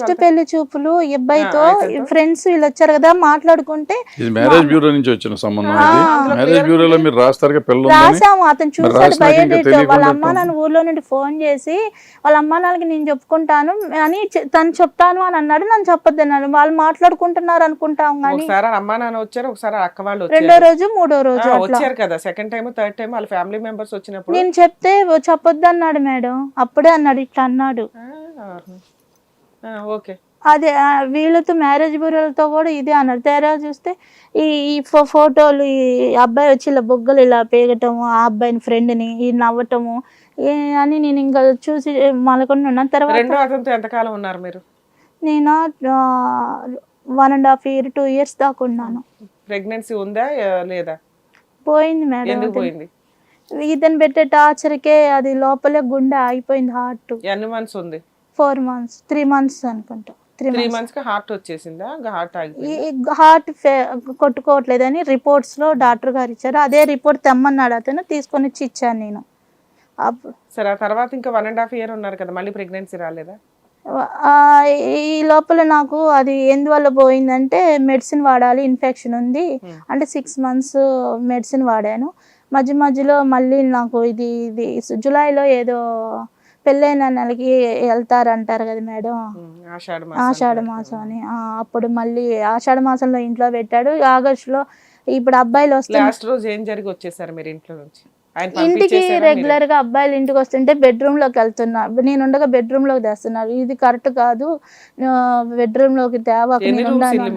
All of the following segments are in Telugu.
ఫస్ట్ పెళ్ళి చూపులు ఈ అబ్బాయితో? ఫ్రెండ్స్ వీళ్ళు వచ్చారు కదా మాట్లాడుకుంటే ఇది మ్యారేజ్ బ్యూరో నుంచి వచ్చిన సంబంధం మ్యారేజ్ బ్యూరోలో. మీరు రాస్తారు రాసాము అతను చూసాడు బయోడేటా వాళ్ళ అమ్మ నాన్న ఊర్లో నుండి ఫోన్ చేసి వాళ్ళ అమ్మ నాన్నకి నేను చెప్పుకుంటాను అని తను చెప్తాను అని అన్నాడు నన్ను చెప్పొద్దు అన్నాడు. వాళ్ళు మాట్లాడుకుంటున్నారు అనుకుంటాం కానీ ఒకసారి అమ్మా నాన్న వచ్చారు ఒకసారి అక్క వాళ్ళు రెండో రోజు మూడో రోజు వచ్చారు కదా సెకండ్ టైం థర్డ్ టైం వాళ్ళ ఫ్యామిలీ మెంబర్స్ వచ్చినప్పుడు. నేను చెప్తే "ఓ, చెప్పొద్దు అన్నాడు మేడం. అప్పుడే అన్నాడు ఇట్లా అన్నాడు. ఓకే. అదే వీళ్ళతో మ్యారేజ్ బ్యూరోలతో కూడా ఇదే అన్నారు. తేరా చూస్తే ఈ ఈ ఫోటోలు ఈ అబ్బాయి వచ్చి ఇలా బొగ్గలు ఇలా పేగటము ఆ అబ్బాయిని ఫ్రెండ్ని ఈ నవ్వటము అని నేను ఇంకా చూసి మలకొని ఉన్నాను తర్వాత ఎంతకాలం ఉన్నారు మీరు? నేను one and half year two years దాకా ఉన్నాను. ప్రెగ్నెన్సీ ఉందా లేదా? పోయింది మేడం పోయింది? ఇతను పెట్టే టార్చర్కే అది లోపలే గుండె ఆగిపోయింది హార్ట్. ఎన్ని మంత్స్ ఉంది? ఫోర్ మంత్స్ త్రీ మంత్స్ అనుకుంటా. Three months. కి హార్ట్ వచ్చేసిందా? హార్ట్ హార్ట్ కొట్టుకోవట్లేదని రిపోర్ట్స్లో డాక్టర్ గారు ఇచ్చారు. అదే రిపోర్ట్ తెమ్మన్నాడు అతను తీసుకొని వచ్చి ఇచ్చాను నేను. సరే ఆ తర్వాత ఇంకా వన్ అండ్ హాఫ్ ఇయర్ ఉన్నారు కదా మళ్ళీ ప్రెగ్నెన్సీ రాలేదా? ఈ లోపల నాకు అది ఎందువల్ల పోయిందంటే మెడిసిన్ వాడాలి ఇన్ఫెక్షన్ ఉంది. అంటే సిక్స్ మంత్స్ మెడిసిన్ వాడాను. మధ్య మధ్యలో మళ్ళీ నాకు ఇది ఇది జూలైలో ఏదో పెళ్ళైన నెలకి వెళ్తారంటారు కదా మేడం. ఆషాఢ మాసం అని. అప్పుడు మళ్ళీ ఆషాఢ మాసంలో ఇంట్లో పెట్టాడు. ఆగస్టులో ఇప్పుడు అబ్బాయిలు వస్తున్నారు లాస్ట్ రోజు ఏం జరిగి వచ్చేసారు మీరు ఇంట్లో నుంచి? ఆయన ఇంటికి? రెగ్యులర్గా అబ్బాయిలు ఇంటికి వస్తుంటే బెడ్రూమ్లోకి వెళ్తున్నా. నేను ఉండగా బెడ్రూమ్లోకి తెస్తున్నారు. ఇది కరెక్ట్ కాదు. బెడ్రూమ్లోకి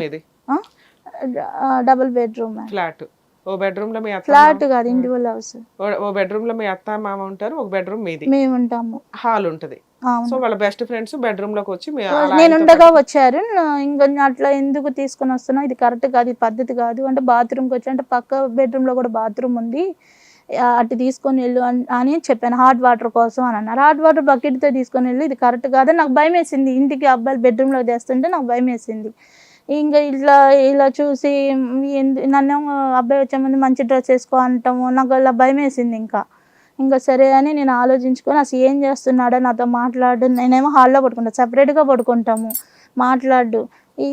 మీది? Double bedroom. ఫ్లాట్. ఓ బెడ్రూమ్లో మీ ఫ్లాట్ కాదు ఇండివిజువల్ హౌస్ ఓ- బెడ్రూమ్లో మీ అత్త మామ ఉంటారు ఒక బెడ్రూమ్ మీది. మేము ఉంటాము. హాల్ ఉంటది. సో వాళ్ళ బెస్ట్ ఫ్రెండ్స్ బెడ్రూమ్లోకి వచ్చి నేను ఉండగా వచ్చారు. నా- ఇంకా అట్లా ఎందుకు తీసుకొని వస్తున్నా ఇది కరెక్ట్ కాదు ఇది పద్ధతి కాదు అంటే బాత్రూమ్కి వచ్చి అంటే పక్క బెడ్రూమ్లో కూడా బాత్రూమ్ ఉంది. అటు తీసుకొని వెళ్ళు అన్- అని చెప్పాను. హాట్ వాటర్ కోసం అని అన్నారు. హాట్ వాటర్ బకెట్తో తీసుకొని వెళ్ళి. ఇది కరెక్ట్ కాదు నాకు భయం వేసింది ఇంటికి అబ్బాయిలు బెడ్రూమ్లో తెస్తుంటే నాకు భయం వేసింది ఇంకా ఇట్లా ఇలా చూసి నన్ను అబ్బాయి వచ్చే ముందు మంచి డ్రెస్ వేసుకో అంటాము. నాకు అలా భయం వేసింది ఇంకా. ఇంకా సరే అని నేను ఆలోచించుకొని అసలు ఏం చేస్తున్నాడో నాతో మాట్లాడు. నేనేమో హాల్లో పడుకుంటా సపరేట్గా పడుకుంటాము. మాట్లాడు. ఈ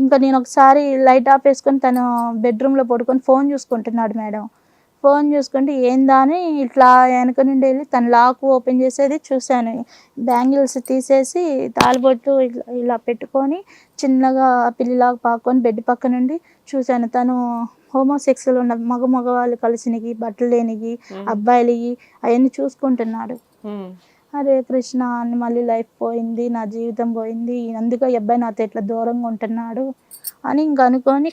ఇంకా నేను ఒకసారి లైట్ ఆఫ్ వేసుకొని తను బెడ్రూమ్లో పడుకొని ఫోన్ చూసుకుంటున్నాడు మేడం. ఫోన్ చూసుకుంటే ఏందా అని ఇట్లా వెనక నుండి వెళ్ళి తన లాక్ ఓపెన్ చేసేది చూశాను. బ్యాంగిల్స్ తీసేసి తాలిబొట్టు ఇట్లా ఇలా పెట్టుకొని చిన్నగా పిల్లిలాగా పాకొని బెడ్ పక్క నుండి చూశాను. తను హోమోసెక్సువల్ ఉన్న మగ మగవాళ్ళు కలిసినకి బట్టలు లేనికి అబ్బాయిలకి అవన్నీ చూసుకుంటున్నాడు. అరే కృష్ణ అని మళ్ళీ లైఫ్ పోయింది నా జీవితం పోయింది అందుకే ఈ అబ్బాయి నాతో ఇట్లా దూరంగా ఉంటున్నాడు అని ఇంక అనుకొని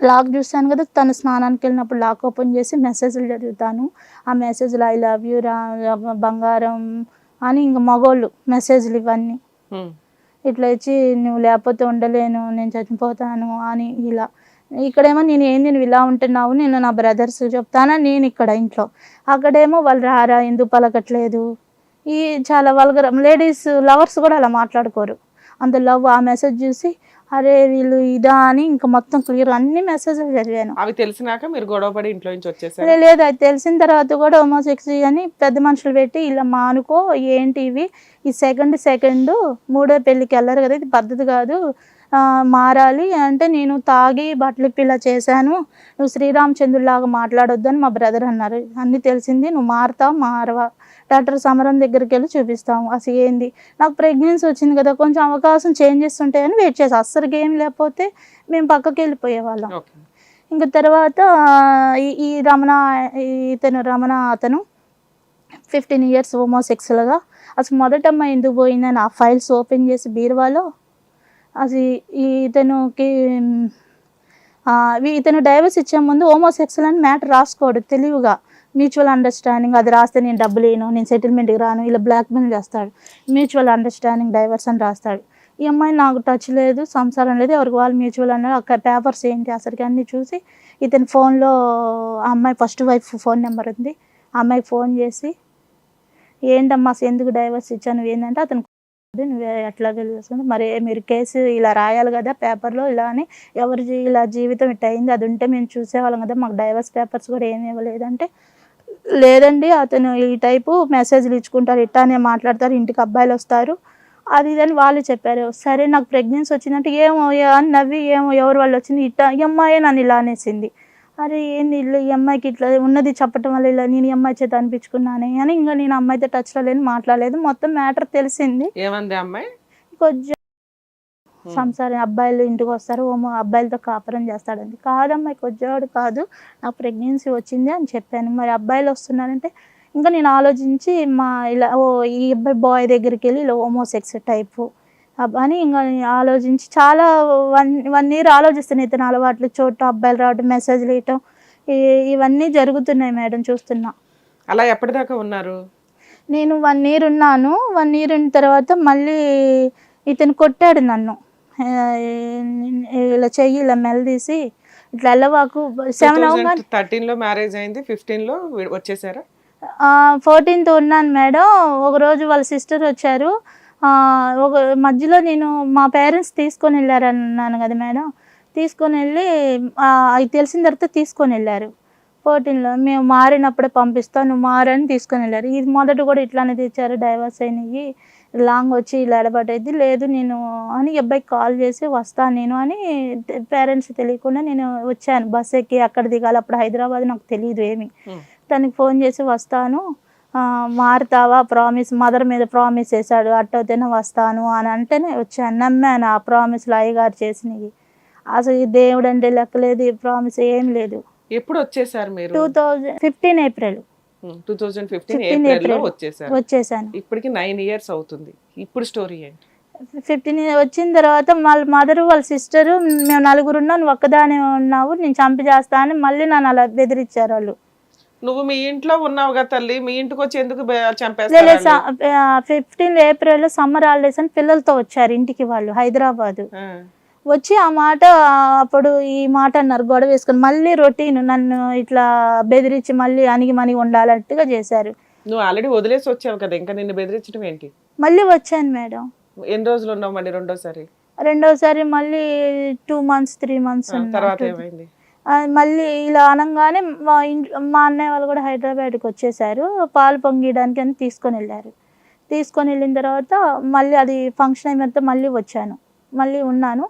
లాక్ చూస్తాను కదా తను స్నానానికి వెళ్ళినప్పుడు లాక్ ఓపెన్ చేసి మెసేజ్లు చదువుతాను. ఆ మెసేజ్లు ఐ లవ్ యూ రా బంగారం అని ఇంక మగోళ్ళు మెసేజ్లు ఇవన్నీ. ఇట్లా వచ్చి నువ్వు లేకపోతే ఉండలేను నేను చచ్చిపోతాను అని ఇలా. ఇక్కడేమో నేను ఏంది నువ్వు ఇలా ఉంటున్నావు నేను నా బ్రదర్స్ చెప్తానా నేను ఇక్కడ ఇంట్లో. అక్కడేమో వాళ్ళు రారా ఎందుకు పలకట్లేదు? ఈ చాలా వల్గరం లేడీస్ లవర్స్ కూడా అలా మాట్లాడుకోరు. అంత లవ్ ఆ మెసేజ్ చూసి అరే వీళ్ళు ఇదా అని ఇంకా మొత్తం క్లియర్ అన్ని మెసేజ్లు చదివాను అవి తెలిసినాక మీరు గొడవ పడి ఇంట్లో నుంచి వచ్చేసారు? లేదు అది తెలిసిన తర్వాత కూడా హోమోసెక్స్ అని పెద్ద మనుషులు పెట్టి ఇలా మానుకో ఏంటి ఇవి? ఈ సెకండ్ సెకండ్ మూడో పెళ్ళికి వెళ్ళరు కదా ఇది పద్ధతి కాదు. మారాలి. అంటే నేను తాగి బట్టలు ఇలా చేశాను. నువ్వు శ్రీరామచంద్రులాగా మాట్లాడొద్దు అని మా బ్రదర్ అన్నారు. అన్నీ తెలిసింది. నువ్వు మారుతావు మారవా. డాక్టర్ సమరం దగ్గరికి వెళ్ళి చూపిస్తాము అసలు ఏంది? నాకు ప్రెగ్నెన్సీ వచ్చింది కదా కొంచెం అవకాశం చేంజెస్ ఉంటాయని వెయిట్ చేసి అస్సలు ఏం లేకపోతే మేము పక్కకి వెళ్ళిపోయేవాళ్ళం ఇంకా తర్వాత ఈ రమణ ఈ- ఇతను రమణ అతను ఫిఫ్టీన్ ఇయర్స్ హోమోసెక్సువల్గా. అసలు మొదట అమ్మాయి ఎందుకు పోయిందని ఆ ఫైల్స్ ఓపెన్ చేసి బీరువాలో అది ఈ ఇతనుకి ఇతను డైవర్స్ ఇచ్చే ముందు హోమోసెక్సువల్ అని మ్యాటర్ రాసుకోడు తెలివిగా. మ్యూచువల్ అండర్స్టాండింగ్ అది రాస్తే నేను డబ్బులు లేను నేను సెటిల్మెంట్కి రాను ఇలా బ్లాక్మెయిల్ చేస్తాడు. మ్యూచువల్ అండర్స్టాండింగ్ డైవర్స్ అని రాస్తాడు. ఈ అమ్మాయి నాకు టచ్ లేదు సంసారం లేదు ఎవరికి వాళ్ళు మ్యూచువల్ అన్నారు అక్కడ పేపర్స్ ఏంటి అసలుకి అన్నీ చూసి ఇతని ఫోన్లో ఆ అమ్మాయి ఫస్ట్ వైఫ్ ఫోన్ నెంబర్ ఉంది. ఆ అమ్మాయికి ఫోన్ చేసి ఏంటమ్మా ఎందుకు డైవర్స్ ఇచ్చాను ఏంటంటే అతను నువ్వు ఎట్లా తెలుస్తుంది మరి మీరు కేసు ఇలా రాయాలి కదా పేపర్లో ఇలా అని ఎవరి ఇలా జీవితం ఇట్ అయింది అది ఉంటే మేము చూసేవాళ్ళం కదా మాకు డైవర్స్ పేపర్స్ కూడా ఏమి ఇవ్వలేదంటే లేదండి అతను ఈ టైపు మెసేజ్లు ఇచ్చుకుంటారు ఇట్టానే మాట్లాడతారు ఇంటికి అబ్బాయిలు వస్తారు అది ఇదని వాళ్ళు చెప్పారు. సరే నాకు ప్రెగ్నెన్సీ వచ్చిందంటే ఏమో అని నవ్వి ఏమో ఎవరు వాళ్ళు వచ్చింది ఇట్టా ఈ అమ్మాయే నన్ను ఇలా అనేసింది. అరే ఏంది ఇల్లు ఈ అమ్మాయికి ఇట్లా ఉన్నది చెప్పటం వల్ల ఇలా నేను ఈ అమ్మాయి చేత అనిపించుకున్నానే అని ఇంకా నేను అమ్మాయితో టచ్లో లేని మాట్లాడలేదు. మొత్తం మ్యాటర్ తెలిసింది. ఏమంది అమ్మాయి? కొంచెం సంసారం అబ్బాయిలు ఇంటికి వస్తారు. ఓమో అబ్బాయిలతో కాపురం చేస్తాడండి కాదమ్మాయి కొద్దివాడు కాదు. నాకు ప్రెగ్నెన్సీ వచ్చింది అని చెప్పాను. మరి అబ్బాయిలు వస్తున్నారంటే ఇంకా నేను ఆలోచించి మా ఇలా ఓ ఈ అబ్బాయి బాయ్ దగ్గరికి వెళ్ళి ఇలా హోమోసెక్స్ టైపు అని ఇంకా ఆలోచించి చాలా వన్ వన్ ఇయర్ ఆలోచిస్తున్నాను ఇతను అలవాట్లు చోట అబ్బాయిలు రావడం మెసేజ్లు ఇవ్వటం ఇవన్నీ జరుగుతున్నాయి మేడం చూస్తున్నా. అలా ఎప్పటిదాకా ఉన్నారు? నేను వన్ ఇయర్ ఉన్నాను. వన్ ఇయర్ ఉన్న తర్వాత మళ్ళీ ఇతను కొట్టాడు నన్ను. ఇలా చెయ్యి ఇలా మెలదీసి ఇట్లా వెళ్ళవాకు సెవెన్ అవ్వగానే థర్టీన్లో మ్యారేజ్ అయింది. ఫిఫ్టీన్లో వి- వచ్చేసారా? ఫోర్టీన్త్ ఉన్నాను మేడం. ఒకరోజు వాళ్ళ సిస్టర్ వచ్చారు. ఒక మధ్యలో నేను మా పేరెంట్స్ తీసుకొని వెళ్ళారన్నాను కదా మేడం. తీసుకొని వెళ్ళి అది తెలిసిన తర్వాత తీసుకొని వెళ్ళారు. ఫోర్టీన్లో మేము మారినప్పుడే పంపిస్తాం నువ్వు మారని తీసుకొని వెళ్ళారు. ఇది మొదట కూడా ఇట్లానే తెచ్చారు డైవర్స్ అయినవి లాంగ్ వచ్చి ఇలా ఎడబడేది లేదు నేను అని అబ్బాయికి కాల్ చేసి వస్తాను నేను అని పేరెంట్స్ తెలియకుండా నేను వచ్చాను. బస్ ఎక్కి అక్కడ దిగాలి. అప్పుడు హైదరాబాద్ నాకు తెలియదు ఏమి. తనకి ఫోన్ చేసి వస్తాను. మారుతావా? ప్రామిస్ మదర్ మీద ప్రామిస్ చేశాడు. అట్టయితేనే వస్తాను అని అంటేనే వచ్చాను. నమ్మాను ఆ ప్రామిస్లు అయ్యగారు చేసినవి. అసలు ఈ దేవుడు అంటే లెక్కలేదు ఈ ప్రామిస్ ఏం లేదు. ఎప్పుడు వచ్చేసారు మీరు? Two thousand fifteen April two thousand fifteen 15 ఏప్రిల్లో April. వచ్చేసారు. వచ్చేసాను. ఇప్పటికి నైన్ ఇయర్స్ అవుతుంది. ఇప్పుడు స్టోరీ ఏంటి? ఫిఫ్టీన్ వచ్చిన తర్వాత వాళ్ళ మదర్ వాళ్ళ సిస్టరు మేము నలుగురు ఉన్నాం. నువ్వు ఒక్కదానే ఉన్నావు. నేను చంపి చేస్తా అని మళ్ళీ నన్ను అలా బెదిరించారు వాళ్ళు. నువ్వు మీ ఇంట్లో ఉన్నావు కదా తల్లి మీ ఇంటికి వచ్చి ఎందుకు ఫిఫ్టీన్ ఏప్రిల్ సమ్మర్ హాలిడేస్ అని పిల్లలతో వచ్చారు ఇంటికి వాళ్ళు హైదరాబాద్. వచ్చి ఆ మాట అప్పుడు ఈ మాట అన్నారు గొడవ వేసుకొని మళ్ళీ రొటీన్ నన్ను ఇట్లా బెదిరించి మళ్ళీ అణిగి మణిగి ఉండాలన్నట్టుగా చేశారు. నువ్వు ఆల్రెడీ వదిలేసి వచ్చావు కదా ఇంకా నిన్ను బెదిరించడం ఏంటి? మళ్ళీ వచ్చాను మేడం. ఎన్ని రోజులు ఉన్నావు మళ్ళీ రెండోసారి? రెండోసారి మళ్ళీ టూ మంత్స్ త్రీ మంత్స్ తర్వాత ఏమైంది? మళ్ళీ ఇలా అనగానే మా ఇంట్లో మా అన్నయ్య వాళ్ళు కూడా హైదరాబాద్కి వచ్చేసారు. పాలు పొంగియడానికి అని తీసుకొని వెళ్ళారు. తీసుకొని వెళ్ళిన తర్వాత మళ్ళీ అది ఫంక్షన్ అయిన తర్వాత మళ్ళీ వచ్చాను. మళ్ళీ ఉన్నాను.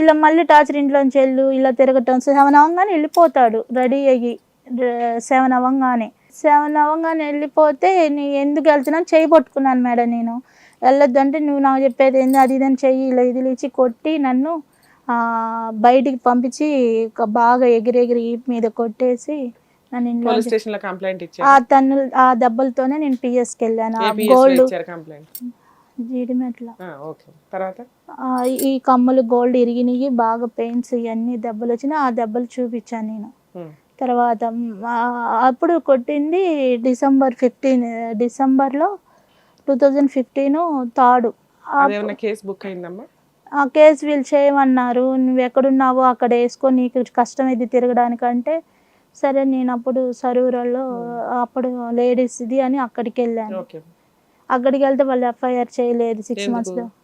ఇలా మళ్ళీ టార్చర్ ఇంట్లోంచి వెళ్ళు ఇలా తిరగటం సెవెన్ అవ్వగానే వెళ్ళిపోతాడు. రెడీ అయ్యి సెవెన్ అవ్వగానే. సెవెన్ అవ్వగానే వెళ్ళిపోతే నీ ఎందుకు వెళ్తున్నాను చేయి పట్టుకున్నాను మేడం నేను. వెళ్ళొద్దంటే నువ్వు నాకు చెప్పేది ఏంది? అది ఇదని చెయ్యి ఇలా ఇది ఇచ్చి కొట్టి నన్ను బయటికి పంపించి బాగా ఎగిరెగిరి మీద కొట్టేసి పోలీస్ స్టేషన్లో కంప్లైంట్ ఆ తన్ను ఆ దెబ్బలతోనే నేను పిఎస్కి వెళ్ళాను. ఆ APS లో గోల్డ్ జీడిమెట్ల. తర్వాత? ఈ కమ్మలు గోల్డ్ ఇరిగినాయి బాగా పెయిన్స్ ఇవన్నీ దెబ్బలు వచ్చినాయి ఆ దెబ్బలు చూపించాను నేను. తర్వాత అప్పుడు కొట్టింది డిసెంబర్ ఫిఫ్టీన్ డిసెంబర్లో టూ థౌజండ్ ఫిఫ్టీన్ థర్డ్. అదేమన్నా కేసు బుక్ అయిందమ్మా? ఆ కేసు వీళ్ళు చేయమన్నారు. నువ్వు ఎక్కడున్నావో అక్కడ వేసుకో నీకు కష్టమైంది తిరగడానికంటే సరే నేను అప్పుడు సరూరలో అప్పుడు లేడీస్ ఇది అని అక్కడికి వెళ్ళాను. అక్కడికి వెళ్తే వాళ్ళు ఎఫ్ఐఆర్ చేయలేదు సిక్స్ ఎందుకు? మంత్స్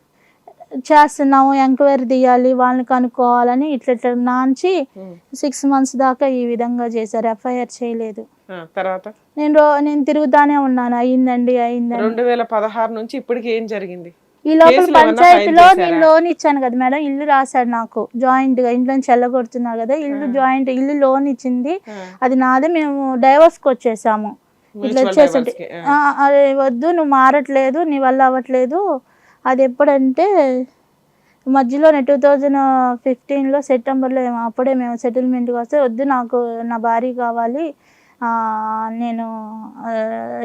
చేస్తున్నాము ఎంక్వైరీ తీయాలి వాళ్ళని కనుక్కోవాలని ఇట్లా ఇట్లా నాంచి సిక్స్ మంత్స్ దాకా ఈ విధంగా చేశారు. ఎఫ్ఐఆర్ చేయలేదు. ఆ, తర్వాత? నేను నేను తిరుగుతానే ఉన్నాను. అయ్యిందండి అయ్యిందండి రెండు వేల పదహారు నుంచి ఇప్పటికి ఏం జరిగింది? ఈ లోపల పంచాయతీలో నేను? లోన్ ఇచ్చాను కదా మేడం. ఇల్లు రాశాడు నాకు. జాయింట్గా ఇంట్లో నుంచి వెళ్ళగొడుతున్నారు కదా. ఇల్లు జాయింట్ ఇల్లు లోన్ ఇచ్చింది. అది నాదే మేము డైవర్స్కి వచ్చేసాము. ఇట్లా అది వద్దు నువ్వు మారట్లేదు నీ వల్ల అవ్వట్లేదు. అది ఎప్పుడంటే మధ్యలోనే టూ థౌజండ్ ఫిఫ్టీన్లో సెప్టెంబర్లో అప్పుడే మేము సెటిల్మెంట్కి వస్తే వద్దు నాకు నా భార్య కావాలి. నేను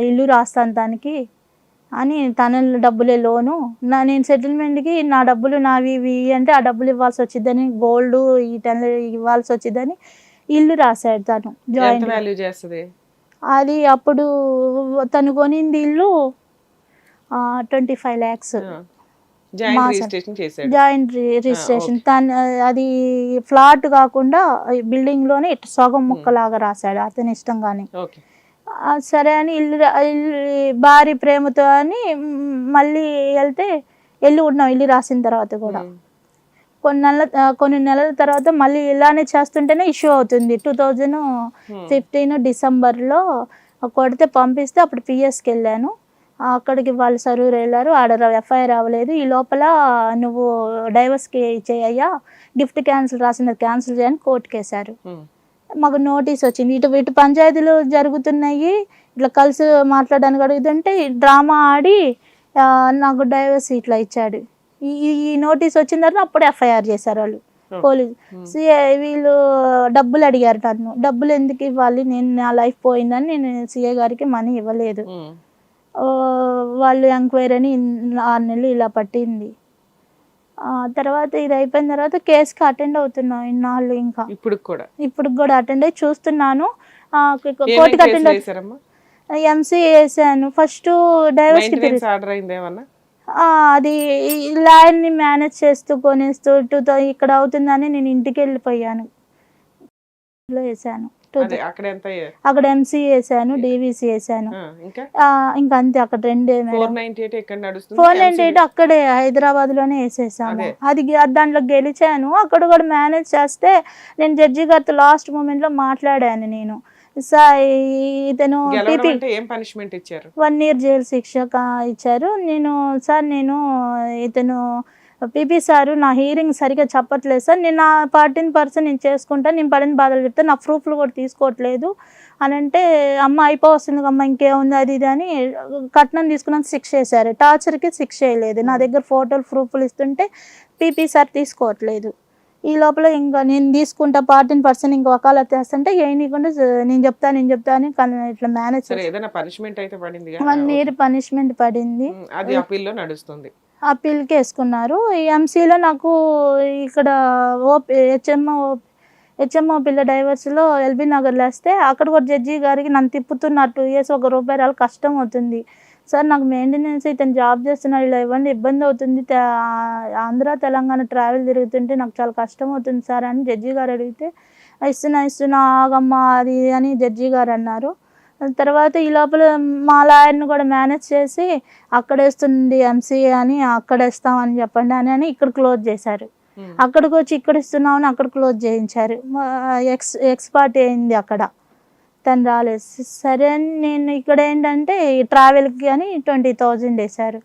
ఇల్లు రాస్తాను దానికి అని తన డబ్బులే లోను. నా నేను సెటిల్మెంట్కి నా డబ్బులు నావి ఇవి అంటే ఆ డబ్బులు ఇవ్వాల్సి వచ్చిద్దని గోల్డ్ ఈ టెన్ ఇవ్వాల్సి వచ్చిద్దని ఇల్లు రాశాడు తను జాయింట్ వాల్యూ చేస్తుంది? అది అప్పుడు తను కొనింది ఇల్లు twenty five lakhs. Joint. Registration తను అది ఫ్లాట్ కాకుండా బిల్డింగ్లోనే సగం ముక్కలాగా రాశాడు అతని ఇష్టంగానే. ఓకే. సరే అని ఇల్లు ఇల్లు భారీ ప్రేమతో అని మళ్ళీ వెళ్తే వెళ్ళి ఉన్నాం ఇల్లు రాసిన తర్వాత కూడా. కొన్ని నెలల కొన్ని నెలల తర్వాత మళ్ళీ ఇలానే చేస్తుంటేనే ఇష్యూ అవుతుంది. టూ థౌజండ్ ఫిఫ్టీన్ డిసెంబర్లో కొడితే పంపిస్తే అప్పుడు పిఎస్కి వెళ్ళాను. అక్కడికి వాళ్ళు సరూరు వెళ్ళారు. ఆడ ఎఫ్ఐఆర్ అవ్వలేదు ఈ లోపల నువ్వు డైవర్స్కి చేయ్యా గిఫ్ట్ క్యాన్సిల్ రాసినది క్యాన్సిల్ చేయని కోర్టుకి వేశారు ఉమ్. మాకు నోటీస్ వచ్చింది. ఇటు ఇటు పంచాయతీలు జరుగుతున్నాయి. ఇట్లా కలిసి మాట్లాడడానికి అడుగుతుంటే డ్రామా ఆడి నాకు డైవర్స్ ఇట్లా ఇచ్చాడు. ఈ ఈ- నోటీస్ వచ్చిన తర్వాత అప్పుడు ఎఫ్ఐఆర్ చేశారు వాళ్ళు. పోలీస్ సిఐ వీళ్ళు డబ్బులు అడిగారు నన్ను డబ్బులు ఎందుకు ఇవ్వాలి? నేను నా లైఫ్ పోయిందని నేను సిఐ గారికి మనీ ఇవ్వలేదు. వాళ్ళు ఎంక్వైరీ అని ఆరు నెలలు ఇలా పట్టింది. తర్వాత ఇది అయిపోయిన తర్వాత కేసుకి అటెండ్ అవుతున్నాను ఇన్నాళ్ళు ఇంకా. ఇప్పుడు కూడా? ఇప్పుడు కూడా అటెండ్ అయ్యి చూస్తున్నాను. కోర్టుకి అటెండ్ ఎంసీ వేసాను. ఫస్ట్ ఆర్డర్ అయింది ఏమన్నా? అది ల్యాండ్ని మేనేజ్ చేస్తూ కొనేస్తూ టూ ఇక్కడ అవుతుందని నేను ఇంటికి వెళ్ళిపోయాను. వేసాను. అక్కడ ఎంసీ వేసాను డివిసి వేసాను. ఇంకా? అంతే అక్కడ రెండే ఫోర్ నైన్టీ ఎయిట్ అక్కడే హైదరాబాద్లోనే వేసేసాము. అదే. దాంట్లో గెలిచాను. అక్కడ కూడా మేనేజ్ చేస్తే నేను జడ్జి గారితో లాస్ట్ మూమెంట్లో మాట్లాడాను నేను. ఇతను వన్ ఇయర్ జైలు శిక్ష ఇచ్చారు. నేను సార్ నేను ఇతను పీపీ సారు నా హీరింగ్ సరిగా చెప్పట్లేదు సార్. నేను నా పార్టీని పర్సన్ నేను చేసుకుంటాను నేను పడిన బాధలు చెప్తే నా ప్రూఫ్లు కూడా తీసుకోవట్లేదు అని అంటే అమ్మ అయిపోవస్తుంది అమ్మ ఇంకేముంది? అది ఇది అని కట్నం తీసుకున్నాను శిక్ష వేశారు. టార్చర్కి శిక్ష వేయలేదు. నా దగ్గర ఫోటోలు ప్రూఫ్లు ఇస్తుంటే పీపీ సార్ తీసుకోవట్లేదు. ఈ లోపల ఇంకా నేను తీసుకుంటా పార్టీని పర్సన్ ఇంకా వకాలత్ చేస్తుంటే ఏనీకుండా నేను చెప్తా నేను చెప్తా అని కన్- ఇట్లా మేనేజ్ ఏదైనా పనిష్మెంట్ అయితే పడింది వన్ ఇయర్ పనిష్మెంట్ పడింది. అది appeal లో ఆ అప్పీల్కి వేసుకున్నారు. ఎంసీలో నాకు ఇక్కడ ఓ హెచ్ఎంఓ హెచ్ఎంఓ పిల్ల డైవర్స్లో ఎల్బీ నగర్లో వేస్తే అక్కడ కూడా జడ్జి గారికి నన్ను తిప్పుతున్నారు. టూ ఇయర్స్ ఒక రూపాయి రాలు కష్టం అవుతుంది. సార్ నాకు మెయింటెనెన్స్ ఇతను జాబ్ చేస్తున్నాడు. ఇలా ఇవ్వండి ఇబ్బంది అవుతుంది. ఆంధ్ర తెలంగాణ ట్రావెల్ తిరుగుతుంటే నాకు చాలా కష్టం అవుతుంది సార్ అని జడ్జి గారు అడిగితే ఇస్తున్నా ఇస్తున్నా ఆగమ్మా అది అని జడ్జి గారు అన్నారు. తర్వాత ఈ లోపల మా లాయర్ని కూడా మేనేజ్ చేసి అక్కడ వేస్తుంది ఎంసీఏ అని అక్కడ వేస్తామని చెప్పండి అని అని ఇక్కడ క్లోజ్ చేశారు. అక్కడికి వచ్చి ఇక్కడ ఇస్తున్నామని అక్కడ క్లోజ్ చేయించారు. ఎక్స్ ఎక్స్పర్ట్ అయింది అక్కడ. తను రాలేదు. సరే అని నేను ఇక్కడ ఏంటంటే ట్రావెల్కి అని ట్వంటీ థౌజండ్ వేశారు.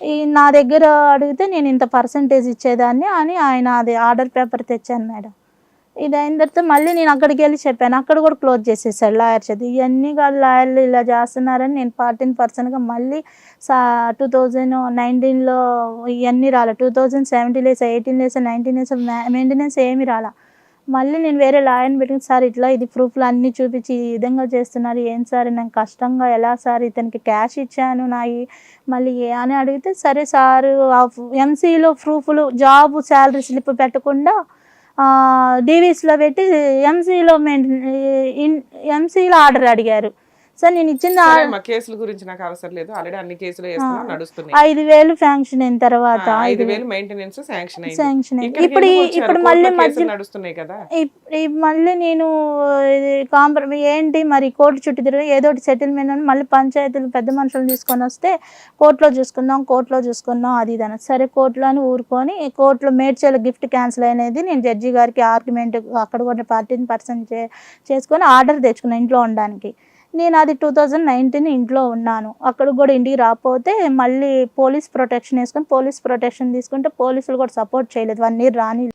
ఈ నా దగ్గర అడిగితే నేను ఇంత పర్సంటేజ్ ఇచ్చేదాన్ని అని ఆయన అది ఆర్డర్ పేపర్ తెచ్చాను మేడం. ఇది అయిన తర్వాత మళ్ళీ నేను అక్కడికి వెళ్ళి చెప్పాను. అక్కడ కూడా క్లోజ్ చేసేసాడు లాయర్ చేతి ఇవన్నీ కాదు లాయర్లు ఇలా చేస్తున్నారని నేను ఫార్టీన్ పర్సెంట్గా మళ్ళీ సా టూ థౌజండ్ నైన్టీన్లో ఇవన్నీ రాలే. టూ థౌజండ్ సెవెంటీన్ లేసా ఎయిటీన్ లేసా నైన్టీన్ లేసా మెయింటెనెన్స్ ఏమి రాలా. మళ్ళీ నేను వేరే లాయర్ని పెట్టుకుని సార్ ఇట్లా ఇది ప్రూఫ్లు అన్నీ చూపించి ఈ విధంగా చేస్తున్నారు. ఏం సార్? నేను కష్టంగా ఎలా సార్? ఇతనికి క్యాష్ ఇచ్చాను నాయి. మళ్ళీ ఏ అని అడిగితే సరే సారు ఎంసీలో ప్రూఫ్లు జాబ్ శాలరీ స్లిప్ పెట్టకుండా డీవీస్లో పెట్టి ఎంసీలో ఎంసీలో ఆర్డర్ అడిగారు. సార్ నేను మా కేసుల గురించి నాకు అవసరం లేదు. ఆల్రెడీ అన్ని కేసులు నడుస్తున్నాయి. ఐదు వేలు శాంక్షన్ అయిన తర్వాత ఐదు వేలు మెయింటెనెన్స్ శాంక్షన్ అయింది. శాంక్షన్ ఇప్పుడు? ఇప్పుడు మళ్ళీ మధ్య నడుస్తున్నాయి కదా. మళ్ళీ నేను కాంప్రమై ఏంటి మరి కోర్టు చుట్టూ తిరిగి ఏదో ఒకటి సెటిల్మెంట్ అని మళ్ళీ పంచాయతీలు పెద్ద మనుషులు తీసుకొని వస్తే కోర్టులో చూసుకుందాం కోర్టులో చూసుకుందాం అది ఇది అని. సరే కోర్టులో అని ఊరుకొని కోర్టులో మేడ్చేల గిఫ్ట్ క్యాన్సిల్ అనేది నేను జడ్జి గారికి ఆర్గ్యుమెంట్ అక్కడ కూడా పార్టీని పర్సన్ చే చేసుకొని ఆర్డర్ తెచ్చుకున్నాను ఇంట్లో ఉండడానికి. నేను అది టూ థౌజండ్ నైన్టీన్ ఇంట్లో ఉన్నాను. అక్కడ కూడా ఇంటికి రాకపోతే మళ్ళీ పోలీస్ ప్రొటెక్షన్ వేసుకొని పోలీస్ ప్రొటెక్షన్ తీసుకుంటే పోలీసులు కూడా సపోర్ట్ చేయలేదు. వన్ ఇయర్ రాని